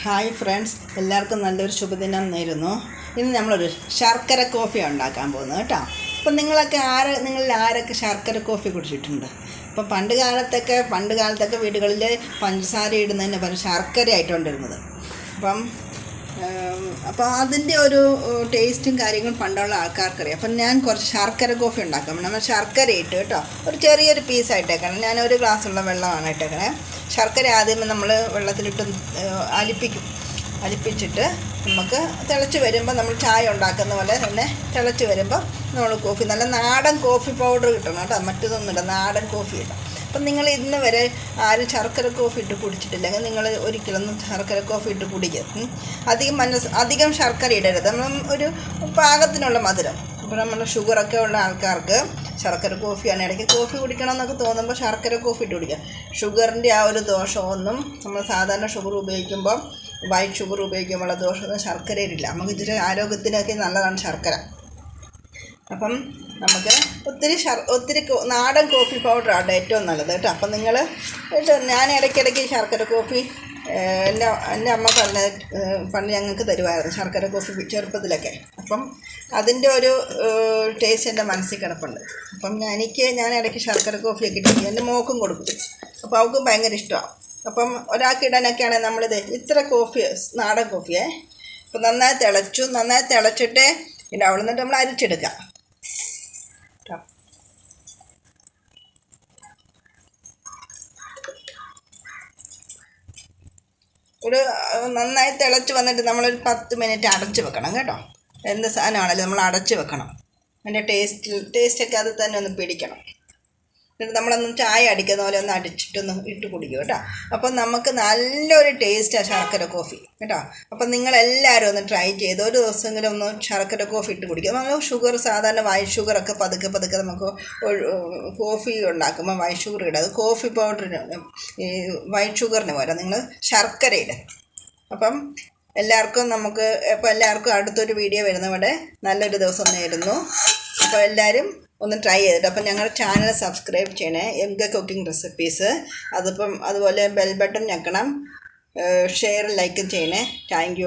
Hi friends. എല്ലാവർക്കും നല്ലൊരു ശുഭദിനം നേരുന്നു. ഇന്ന് നമ്മളൊരു ശർക്കര കോഫി ഉണ്ടാക്കാൻ പോകുന്നത് കേട്ടോ. അപ്പം നിങ്ങളൊക്കെ ആര് നിങ്ങളിൽ ആരൊക്കെ ശർക്കര കോഫി കുടിച്ചിട്ടുണ്ട്? അപ്പം പണ്ട് കാലത്തൊക്കെ പണ്ട് കാലത്തൊക്കെ വീടുകളിൽ പഞ്ചസാര ഇടുന്നതിന് പകരം ശർക്കര ആയിട്ടുകൊണ്ടിരുന്നത് അപ്പം അപ്പോൾ അതിന്റെ ഒരു ടേസ്റ്റും കാര്യങ്ങളും പണ്ടുള്ള ആൾക്കാർക്കറിയാം. അപ്പം ഞാൻ കുറച്ച് ശർക്കര കോഫി ഉണ്ടാക്കാം. നമ്മൾ ശർക്കര ഇട്ട് കേട്ടോ ഒരു ചെറിയൊരു പീസ് പീസായിട്ടേക്കണം ഞാൻ ഒരു ഗ്ലാസ്സുള്ള വെള്ളമാണ് ഇട്ടേക്കണേ. ശർക്കര ആദ്യം നമ്മൾ വെള്ളത്തിലിട്ട് അലിപ്പിക്കും. അലിപ്പിച്ചിട്ട് നമുക്ക് തിളച്ച് വരുമ്പോൾ നമ്മൾ ചായ ഉണ്ടാക്കുന്ന പോലെ തന്നെ തിളച്ച് വരുമ്പോൾ നമ്മൾ കോഫി നല്ല നാടൻ കോഫി പൗഡർ കിട്ടണം കേട്ടോ. മറ്റൊന്നുമില്ല നാടൻ കോഫി ഇടാം. അപ്പം നിങ്ങൾ ഇന്ന് വരെ ആരും ശർക്കര കോഫി ഇട്ട് കുടിച്ചിട്ടില്ലെങ്കിൽ നിങ്ങൾ ഒരിക്കലൊന്നും ശർക്കര കോഫി ഇട്ട് കുടിക്കരുത് അധികം മനസ്സ് അധികം ശർക്കര ഇടരുത്. നമ്മൾ ഒരു പാകത്തിനുള്ള മധുരം. അപ്പോൾ നമ്മൾ ഷുഗറൊക്കെ ഉള്ള ആൾക്കാർക്ക് ശർക്കര കോഫിയാണ് ഇടയ്ക്ക് കോഫി കുടിക്കണം എന്നൊക്കെ തോന്നുമ്പോൾ ശർക്കര കോഫി ഇട്ട് കുടിക്കുക ഷുഗറിന്റെ ആ ഒരു ദോഷമൊന്നും നമ്മൾ സാധാരണ ഷുഗർ ഉപയോഗിക്കുമ്പോൾ വൈറ്റ് ഷുഗർ ഉപയോഗിക്കുമ്പോൾ ദോഷമൊന്നും ശർക്കരയിലില്ല. നമുക്ക് ഇച്ചിരി ആരോഗ്യത്തിനൊക്കെ നല്ലതാണ് ശർക്കര. അപ്പം നമുക്ക് ഒത്തിരി ശർ ഒത്തിരി നാടൻ കോഫി പൗഡറാണ് ഏറ്റവും നല്ലത് കേട്ടോ. അപ്പം നിങ്ങൾ ഞാൻ ഇടയ്ക്കിടയ്ക്ക് ശർക്കര കോഫി എന്റെ എന്റെ അമ്മ പറഞ്ഞ പണ്ട് ഞങ്ങൾക്ക് തരുമായിരുന്നു ശർക്കര കോഫി ചെറുപ്പത്തിലൊക്കെ. അപ്പം അതിന്റെ ഒരു ടേസ്റ്റ് എന്റെ മനസ്സിൽ കിടപ്പുണ്ട്. അപ്പം എനിക്ക് ഞാൻ ഇടയ്ക്ക് ശർക്കര കോഫിയൊക്കെ ഇട്ട് എന്റെ മോക്കും കൊടുക്കും. അപ്പോൾ അവൾക്കും ഭയങ്കര ഇഷ്ടമാണ്. അപ്പം ഒരാൾക്ക് ഇടാനൊക്കെയാണെങ്കിൽ നമ്മളിത് ഇത്ര കോഫി നാടൻ കോഫിയേ. അപ്പം നന്നായി തിളച്ചു നന്നായി തിളച്ചിട്ട് പിന്നെ അവിടെ നിന്നിട്ട് നമ്മൾ അരിച്ചെടുക്കാം. ഒരു നന്നായി തിളച്ച് വന്നിട്ട് നമ്മളൊരു പത്ത് മിനിറ്റ് അടച്ച് വെക്കണം കേട്ടോ. എന്ത് സാധനമാണെങ്കിലും നമ്മൾ അടച്ച് വെക്കണം. അതിന്റെ ടേസ്റ്റ് ടേസ്റ്റൊക്കെ അത് തന്നെ ഒന്ന് പിടിക്കണം. എന്നിട്ട് നമ്മളൊന്നും ചായ അടിക്കുന്ന പോലെ ഒന്ന് അടിച്ചിട്ടൊന്ന് ഇട്ട് കുടിക്കും കേട്ടോ. അപ്പം നമുക്ക് നല്ലൊരു ടേസ്റ്റാണ് ശർക്കര കോഫി. കേട്ടോ. അപ്പം നിങ്ങളെല്ലാവരും ഒന്ന് ട്രൈ ചെയ്ത് ഒരു ദിവസമെങ്കിലും ഒന്ന് ശർക്കര കോഫി ഇട്ട് കുടിക്കും. നമ്മൾ ഷുഗർ സാധാരണ വൈറ്റ് ഷുഗറൊക്കെ പതുക്കെ പതുക്കെ നമുക്ക് കോഫി ഉണ്ടാക്കുമ്പോൾ വൈറ്റ് ഷുഗർ ഇടുക അത് കോഫി പൗഡറിന് ഈ വൈറ്റ് ഷുഗറിന് പോരാ നിങ്ങൾ ശർക്കര ഇടുക അപ്പം എല്ലാവർക്കും നമുക്ക് അപ്പോൾ എല്ലാവർക്കും അടുത്തൊരു വീഡിയോ വരുന്നവിടെ നല്ലൊരു ദിവസം നേരുന്നു. അപ്പോൾ എല്ലാവരും ഒന്ന് ട്രൈ ചെയ്തിട്ട് അപ്പം ഞങ്ങളുടെ ചാനൽ സബ്സ്ക്രൈബ് ചെയ്യണേ. എം കെ കുക്കിംഗ് റെസിപ്പീസ് അതിപ്പം അതുപോലെ ബെൽ ബട്ടൺ ഞെക്കണം. ഷെയർ ലൈക്കും ചെയ്യണേ. താങ്ക്